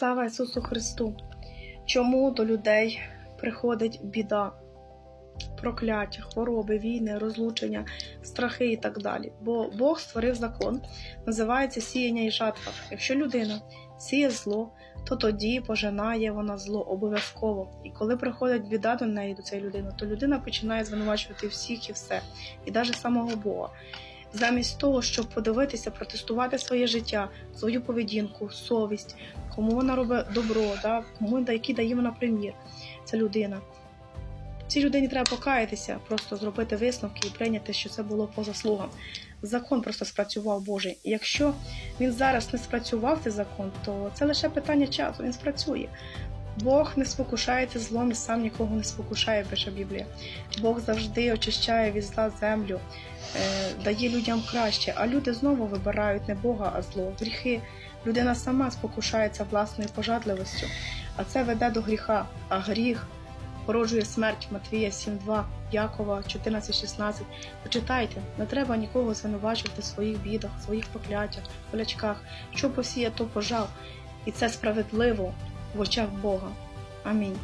Слава Ісусу Христу! Чому до людей приходить біда, прокляття, хвороби, війни, розлучення, страхи і так далі? Бо Бог створив закон, називається сіяння і жатва. Якщо людина сіє зло, то тоді пожинає вона зло обов'язково. І коли приходить біда до неї, до цієї людини, то людина починає звинувачувати всіх і все, і навіть самого Бога. Замість того, щоб подивитися, протестувати своє життя, свою поведінку, совість, кому вона робить добро, да, кому який дає вона примір, ця людина. Цій людині треба покаятися, просто зробити висновки і прийняти, що це було по заслугам. Закон просто спрацював Божий. І якщо він зараз не спрацював цей закон, то це лише питання часу, він спрацює. Бог не спокушається злом і сам нікого не спокушає, пише Біблія. Бог завжди очищає від зла землю, дає людям краще, а люди знову вибирають не Бога, а зло, гріхи. Людина сама спокушається власною пожадливостю, а це веде до гріха. А гріх породжує смерть Матвія 7.2, Якова 14.16. Почитайте, не треба нікого звинувачувати в своїх бідах, своїх прокляттях, болячках. Що посіє, то пожав. І це справедливо в очах Бога. Амінь.